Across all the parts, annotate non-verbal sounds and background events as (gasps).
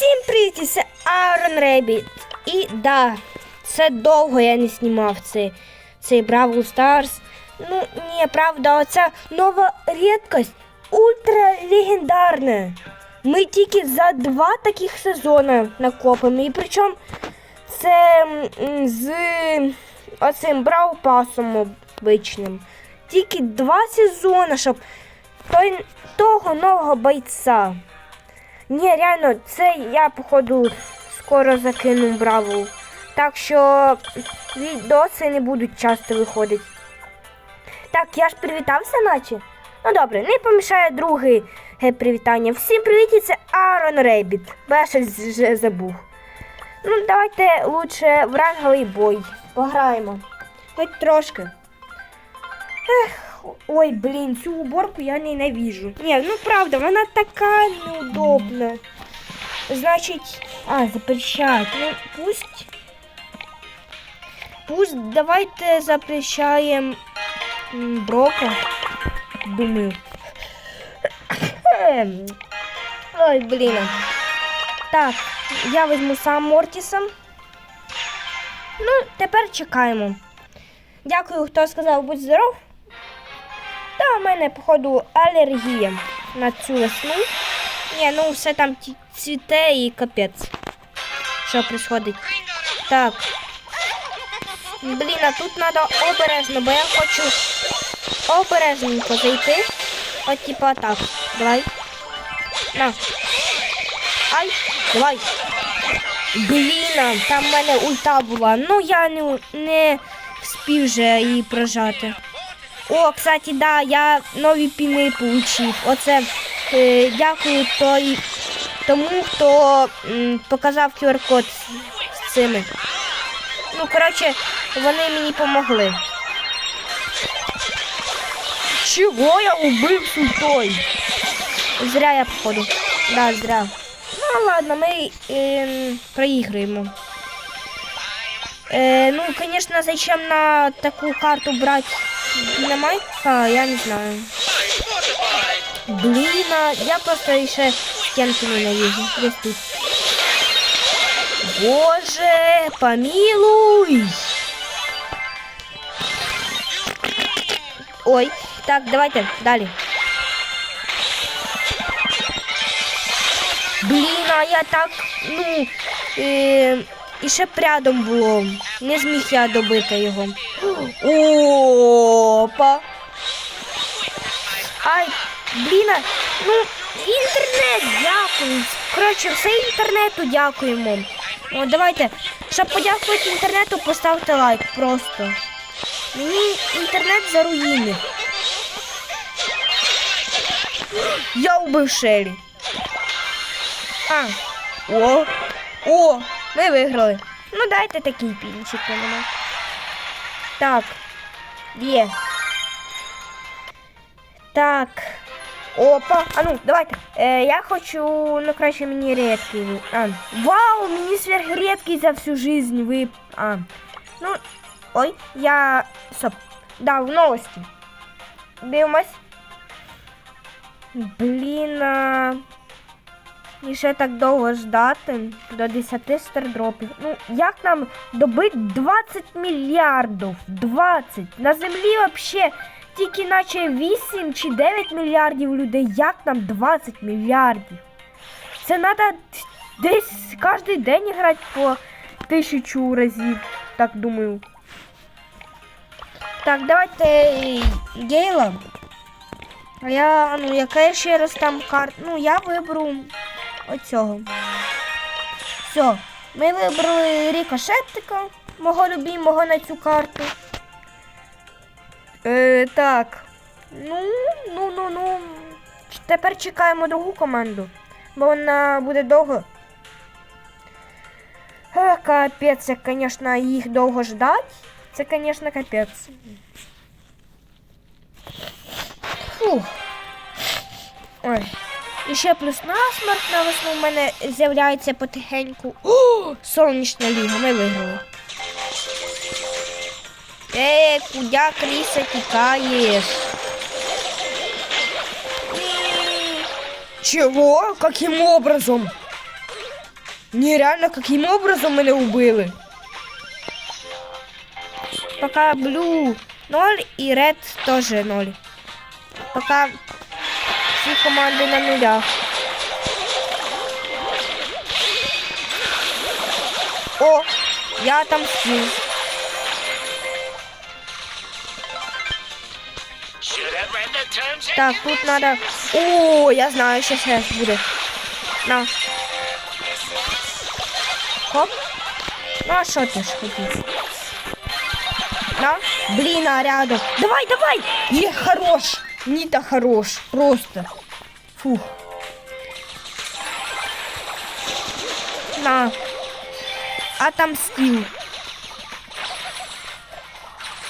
Всім привіт, це Aaron Ребіт. І да, це довго я не знімав цей, цей Бравл Старс. Ну, ні, правда, оця нова рідкость ультра легендарна. Ми тільки за два таких сезони накопимо. І причому це з оцим Брау Пасом обичним. Тільки два сезони, щоб той, того нового бойця. Ні, реально, це я, походу, скоро закину браву. Так що відоси не будуть часто виходити. Так, я ж привітався, наче. Ну добре, не помішає друге привітання. Всім привіт, це Аарон Рейбіт. Бо я щось вже забув. Ну, давайте лучше в ранговий бой. Пограємо. Хоч трошки. Ех, ой, блін, цю уборку я ненавижу. Ні, ну правда, вона така неудобна. Значить, а, запрещать. Ну, пусть. Пусть давайте запрещаем м, Брока. Думаю. (coughs) Ой, блін. Так, я візьму сам Мортіса. Ну, тепер чекаємо. Дякую, хто сказав будь здоров. Та у мене, походу, алергія на цю весну. Ні, ну все там цвіте і капець. Що происходить? Так. Блін, а тут треба обережно, бо я хочу обережненько зайти. От типа так. Давай. На. Ай, давай. Блін, там в мене ульта була. Ну я не, не вспів вже її прожати. О, кстати, да, я нові піни получив. Оце е, дякую той, тому, хто м, показав QR-код з, цими. Ну, коротше, вони мені помогли. Чого я убив сутой? Зря я походу. Да, зря. Ну ладно, ми е, проіграємо. Е, ну, конечно, зачем на таку карту брать динамайт? А, я не знаю. Блин, а я просто ще стенки ненавижу. Десь тут. Боже, помилуй! Ой, так, давайте далі. Блін, а я так, ну, е, і ще б рядом було. Не зміг я добити його. Опа. Ай, блін, ну, інтернет, дякую. Коротше, все інтернету дякуємо. О, давайте, щоб подякувати інтернету, поставте лайк просто. Мені інтернет заруїнив. Я убив Шелі. А, о, о, ми виграли. Ну дайте такий пінчик мене. Так, є. Так. Опа, а ну, давайте. Е, я хочу, ну краще мені рідкий. А, вау, мені сверхрідкий за всю жизнь ви. А. Ну, ой, я. Стоп. Да, в новості. Дивимось. Блін. А... І ще так довго ждати до 10 стардропів. Ну, як нам добити 20 мільярдів? 20. На землі взагалі тільки наче 8 чи 9 мільярдів людей. Як нам 20 мільярдів? Це треба десь кожен день грати по тисячу разів. Так думаю. Так, давайте Гейла. А я, ну, яка ще раз там карта? Ну, я виберу оцього. Все, ми вибрали рікошетика, мого любимого на цю карту. Е, так. Ну, ну, ну, ну. Тепер чекаємо другу команду, бо вона буде довго. Е, капець, як, звісно, їх довго ждать. Це, звісно, капець. Фух. Ой. І ще плюс насмерть на весну в мене з'являється потихеньку. О, сонячна ліга, ми виграли. Е, куди Кріса тікаєш? Чего? Каким образом? Нереально, каким образом мене убили? Пока Блю 0 і Ред теж 0. Пока всі команди на нулях. О, я там скін. Should have read the terms and Так, тут надо. О, я знаю, що зараз буде. На. Хоп. Ну, а що ти ж хотів? На. Блін, а рядом. Давай, давай! Є, хорош! Ніта хорош. Просто. Фух. На. А там стіл.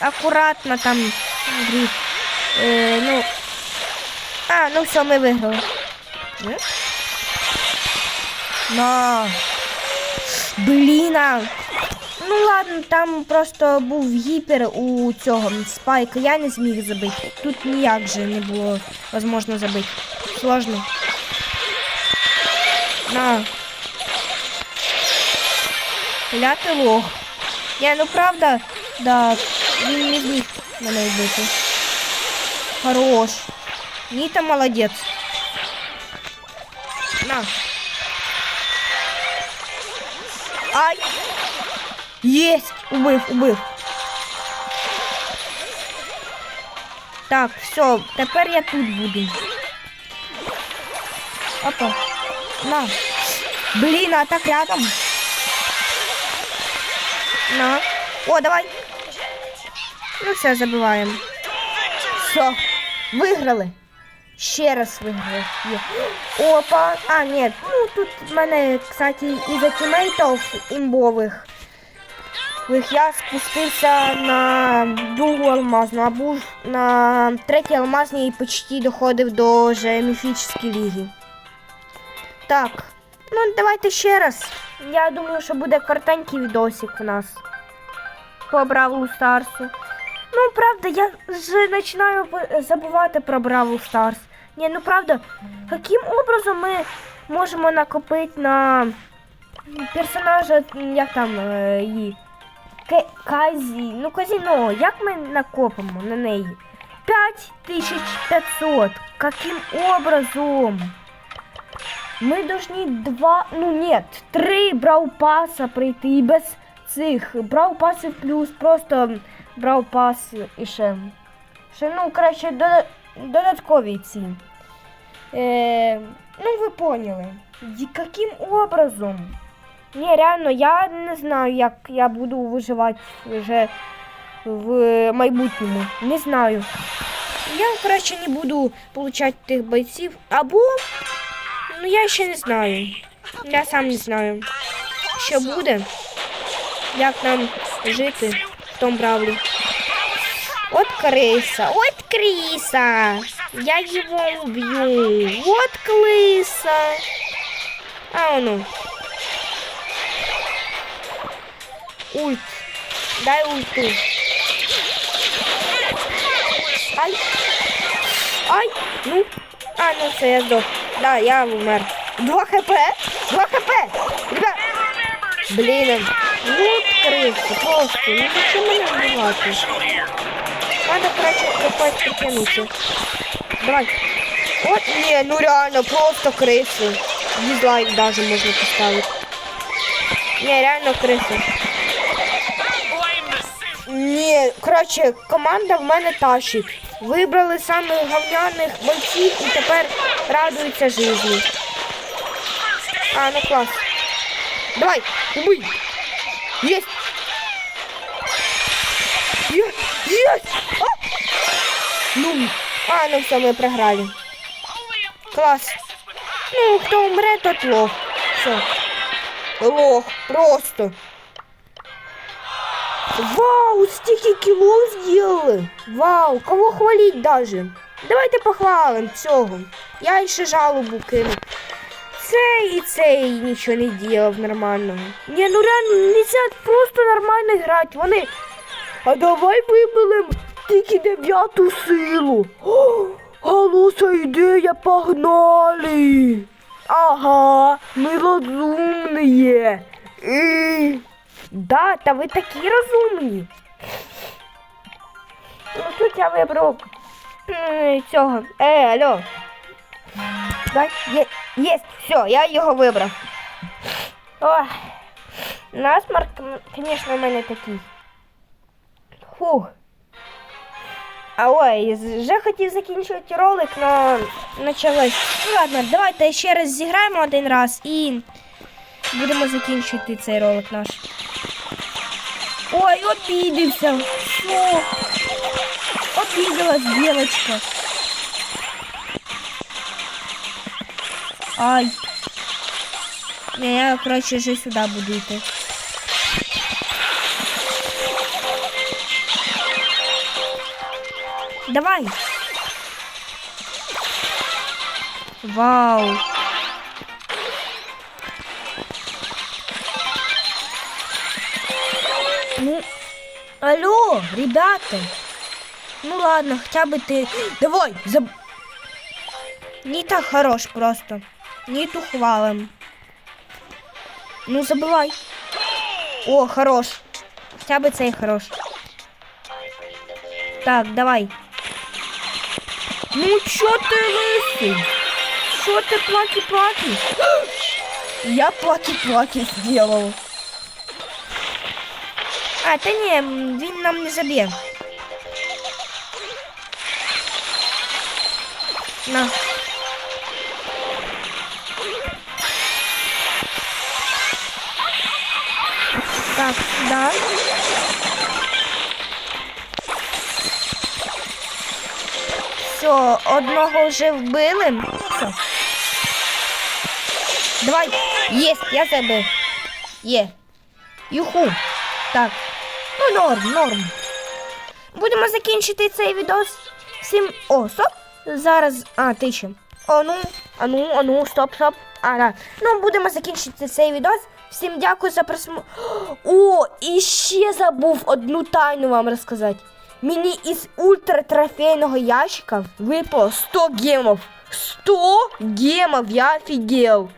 Акуратно там. Гриф. Е, ну. А, ну все, ми виграли. Ні? На. Блін. а. Ну ладно, там просто був гіпер у цього спайка. Я не зміг забити. Тут ніяк же не було можливо забити. Сложно. На. Ляти лох. Я, ну правда, да, він не зміг мене вбити. Хорош. Нита молодец. На. Ай. Есть. Убив, убив. Так, все, тепер я тут буду. Опа. На. Блин, а так рядом. На. О, давай. Ну все, забиваємо. Все. Виграли. Ще раз виграли. Опа. А, ні. Ну тут в мене, кстати, із-за тімейтів імбових. Я спустився на другу алмазну, а був на третій алмазній і почти доходив до вже міфічної ліги. Так, ну давайте ще раз. Я думаю, що буде коротенький відосик у нас по Бравлу Старсу. Ну, правда, я вже починаю забувати про Бравл Старс. Ні, ну правда, яким образом ми можемо накопити на персонажа, як там е, її? Казі, ну казіно, як ми накопимо на неї? 5500. Каким образом? Мы должны два, ну нет, три браупаса пройти і без цих браупасів плюс просто браупас і ще. Ще, ну, краще, додаткові ці. Е, ну, ви поняли. І Яким образом? Ні, реально, я не знаю, як я буду виживати вже в майбутньому. Не знаю. Я краще не буду получати тих бойців. Або, ну я ще не знаю. Я сам не знаю, що буде, як нам жити в тому бравлі. От крыса, от крыса. Я его убью. Вот крыса. А ну. Ульт. Дай ульту. Ай. Ай. Ну. А, ну все, я здох. Да, я умер. Два хп. Два хп. Ребят. Блин. Вот крыса. Просто. Ну зачем меня убивать? Надо, короче, копать потянуться. Давай. Вот, не, ну реально, просто крысы. Дизлайк даже можно поставить. Не, реально крысы. Ні, коротше, команда в мене тащить. Вибрали самих говняних бойців і тепер радуються житті. А, ну клас. Давай, убий. Есть. Є- Есть. А! Ну, а, ну все, ми програли. Клас. Ну, хто умре, тот лох. Все. Лох, просто. Вау, стільки кілов зробили. Вау, кого хвалить даже. Давайте похвалим цього. Я ще жалобу кину. Цей і цей нічого не ділав нормального. Ні, ну реально, нельзя просто нормально грати. Вони. А давай вибилим тільки дев'яту силу. О, галуса ідея, погнали. Ага, ми розумні. І... Да, та ви такі розумні. Ну тут я вибрав цього. Е, алло. Так, є, є, все, я його вибрав. Ой, насмарк, звісно, в мене такий. Фух. А ой, вже хотів закінчувати ролик, но почалось. Ну ладно, давайте ще раз зіграємо один раз і будемо закінчувати цей ролик наш. Ой, обідився. Що? Обиделась девочка. Ай. Не, я, короче, вже сюди буду йти. Давай. Вау. Алло, ребята. Ну ладно, хотя бы ты... Давай, заб... Не так хорош просто. Не ту хвалим. Ну, забывай. О, хорош. Хотя бы цей хорош. Так, давай. Ну, чё ты лысый? Что ты плаки-плаки? (gasps) Я плаки-плаки сделал. А, та ні, він нам не заб'є. На. Так, да. Все, одного вже вбили. Все. Давай. Єсть, я забив. Є. Юху. Так. Ну, норм, норм. Будемо закінчити цей відос. Всім. О, стоп. Зараз. А, ти ще. О, ну, а ну, а ну, стоп, стоп. А, да. Ну, будемо закінчити цей відос. Всім дякую за просмотр. О, і ще забув одну тайну вам розказати. Мені із ультратрофейного ящика випало 100 гемов. 100 гемов, я офігел.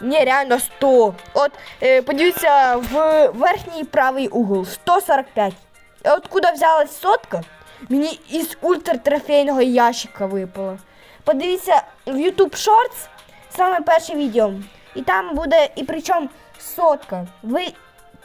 Ні, реально 100. От е, подивіться в верхній правий угол 145. І откуда взялась сотка? Мені із ультратрофейного ящика випало. Подивіться в YouTube Shorts, саме перше відео. І там буде, і причому сотка. Ви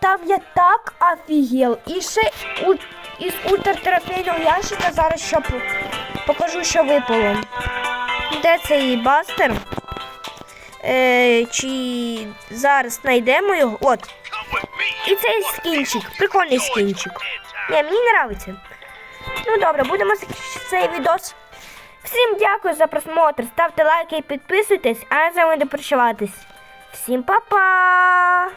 там я так офігел. І ще у, із ультратрофейного ящика зараз по- покажу, що випало. Де цей бастер? Е, чи зараз знайдемо його? От. І цей скінчик, прикольний скінчик. Ні, мені подобається. Ну добре, будемо закінчити цей відос. Всім дякую за просмотр. Ставте лайки і підписуйтесь, а я з вами прощаватись. Всім па-па!